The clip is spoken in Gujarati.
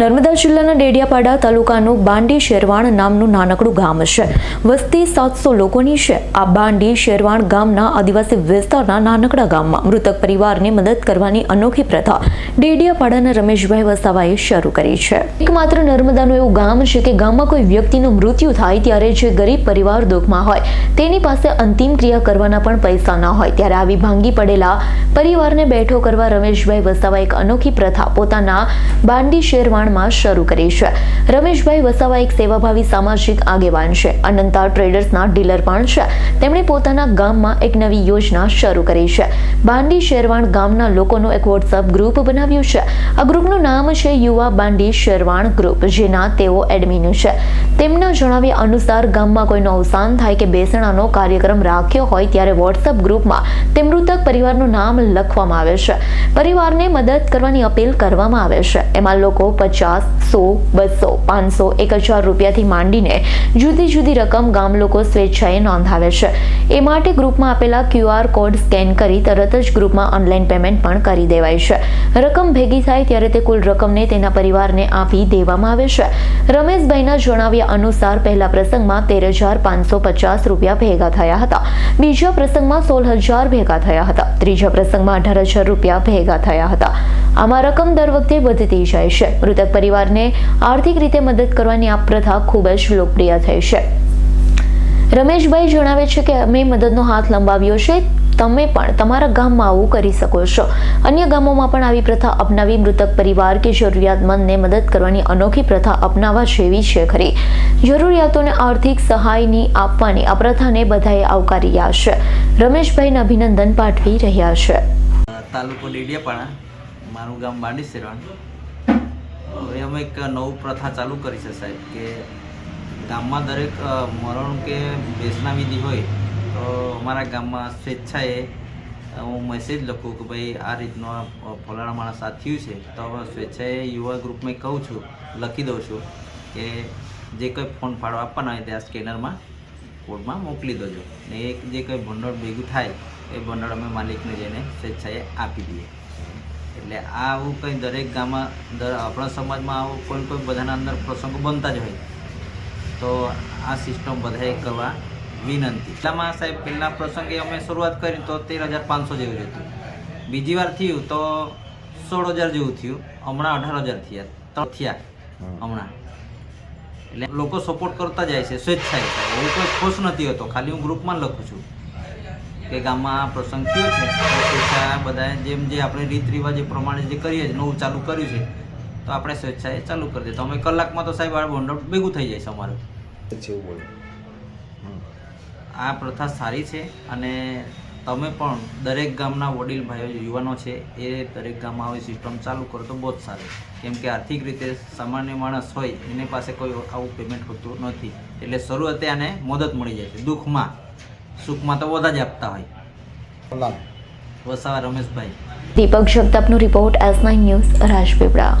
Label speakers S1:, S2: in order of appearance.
S1: નર્મદા જિલ્લાના ડેડિયાપાડા તાલુકાનું બાંડી શેરવાણ નામનું નાનકડું ગામ છે. વસ્તી સાતસો લોકોની છે. આ બાંડી શેરવાણ ગામના આદિવાસી વિસ્તારના નાનકડા ગામમાં મૃતક પરિવારને મદદ કરવાની અનોખી પ્રથા ડેડિયાપાડાના રમેશભાઈ વસાવાએ શરૂ કરી છે. એકમાત્ર નર્મદાનું એવું ગામ છે કે ગામમાં કોઈ વ્યક્તિનું મૃત્યુ થાય ત્યારે જે ગરીબ પરિવાર દુઃખમાં હોય, તેની પાસે અંતિમ ક્રિયા કરવાના પણ પૈસા ન હોય. ત્યારે આવી ભાંગી પડેલા પરિવારને બેઠો કરવા રમેશભાઈ વસાવા એક અનોખી પ્રથા પોતાના બાંડી શેરવાણમાં શરૂ કરી છે. રમેશભાઈ વસાવા એક સેવાભાવી સામાજિક આગેવાન છે. અનંતા ટ્રેડર્સના ડીલર પણ છે. તેમણે પોતાના ગામમાં એક નવી યોજના શરૂ કરી છે. બાંડી શેરવાણ ગામના લોકોનો એક વોટ્સઅપ ગ્રુપ બનાવ્યું છે. આ ગ્રુપનું નામ છે યુવા બાંડી શેરવાણ ગ્રુપ જેના તેઓ એડમિન છે. તેમના જણાવ્યા અનુસાર ગામમાં કોઈનું અવસાન થાય કે બેસણાનો કાર્યક્રમ રાખ્યો હોય ત્યારે વોટ્સઅપ ગ્રુપમાં તે મૃતક પરિવારનું નામ લખવામાં આવે છે. પરિવારને મદદ કરવાની અપીલ કરવામાં આવે છે. એમાં લોકો પચાસ સો, બસો, પાંચસો એક હજાર રૂપિયાથી માંડીને જુદી જુદી રકમ ગામ લોકો સ્વેચ્છાએ નોંધાવે છે. એ માટે ગ્રુપમાં આપેલા ક્યુઆર કોડ સ્કેન કરી તરત જ ગ્રુપમાં ઓનલાઈન પેમેન્ટ પણ કરી દેવાય છે. રકમ ભેગી થાય ત્યારે તે કુલ રકમને તેના પરિવારને આપી દેવામાં આવે છે. રમેશભાઈના જણાવ્યા અનુસાર પહેલા પ્રસંગમાં તેર હજાર પાંચસો પચાસ રૂપિયા ભેગા થયા હતા. બીજા પ્રસંગમાં સોળ હજાર ભેગા થયા હતા. ત્રીજા પ્રસંગમાં અઢાર હજાર રૂપિયા ભેગા થયા હતા. આમાં રકમ દર વખતે વધતી જાય છે. મૃતક પરિવારને આર્થિક રીતે મદદ કરવાની આ પ્રથા ખૂબ જ લોકપ્રિય થઈ છે. રમેશભાઈ જણાવે છે કે અમે મદદનો હાથ લંબાવ્યો છે. તમે પણ તમારા ગામમાં આવું કરી શકો છો. અન્ય ગામોમાં પણ આવી પ્રથા અપનાવી મૃતક પરિવાર કે જરૂરિયાતમંદને મદદ કરવાની અનોખી પ્રથા અપનાવવા જેવી છે ખરી. જરૂરિયાતોને આર્થિક સહાયની આપવાની આ પ્રથાને બધાએ આવકારી રહ્યા છે. રમેશભાઈને અભિનંદન પાઠવી રહ્યા છે.
S2: તાલુકો ડેડિયાપાડા. મારું ગામ બાંડી સેરવાણ હવે અમે એક નવું પ્રથા ચાલુ કરી છે સાહેબ, કે ગામમાં દરેક મરણ કે બેસના વિધિ હોય, તો અમારા ગામમાં સ્વેચ્છાએ હું મેસેજ લખું કે ભાઈ આ રીતનો ફલાણા માણસ આ થયું છે, તો સ્વેચ્છાએ યુવા ગ્રુપમાં કહું છું, લખી દઉં છું કે જે કંઈ ફોન ફાળો આપવાના હોય તે આ સ્કેનરમાં કોડમાં મોકલી દેજો. ને એક જે કંઈ ભંડોળ ભેગું થાય, એ ભંડોળ અમે માલિકને જઈને સ્વેચ્છાએ આપી દઈએ. એટલે આવું કંઈ દરેક ગામમાં દર આપણા સમાજમાં આવું કોઈ કોઈ બધાના અંદર પ્રસંગો બનતા જ હોય. તો આ સિસ્ટમ બધાએ કરવા વિનંતી. એટલામાં સાહેબ પહેલા પ્રસંગે અમે શરૂઆત કરી તો તેર હજાર પાંચસો જેવું હતું. બીજી વાર થયું તો સોળ હજાર જેવું થયું. હમણાં અઢાર હજાર થયા. ત્રણ થયા હમણાં. એટલે લોકો સપોર્ટ કરતા જાય છે સ્વેચ્છાએ એવું કોઈ ખુશ નથી હોતો. ખાલી હું ગ્રુપમાં લખું છું. કે ગામમાં આ પ્રસંગ થયો છે સ્વેચ્છા બધાએ જેમ જે આપણે રીત રિવાજ એ પ્રમાણે જે કરીએ નવું ચાલુ કર્યું છે તો આપણે સ્વેચ્છાએ ચાલુ કરી દઈએ. તો અમે કલાકમાં તો સાહેબ આ ભંડોળ ભેગું થઈ જાય છે અમારું. આ પ્રથા સારી છે અને તમે પણ દરેક ગામના વડીલ ભાઈઓ યુવાનો છે એ દરેક ગામમાં આવી સિસ્ટમ ચાલુ કરો તો બહુ જ સારું. કેમ કે આર્થિક રીતે સામાન્ય માણસ હોય એની પાસે કોઈ આવું પેમેન્ટ હોતું નથી. એટલે શરૂઆતે આને મદદ મળી જાય છે દુઃખમાં. સુખમાં તો બધા જ આપતા હોય. Vasava Rameshbhai.
S1: Deepak જગતાપનો report S nine news Rajpipla.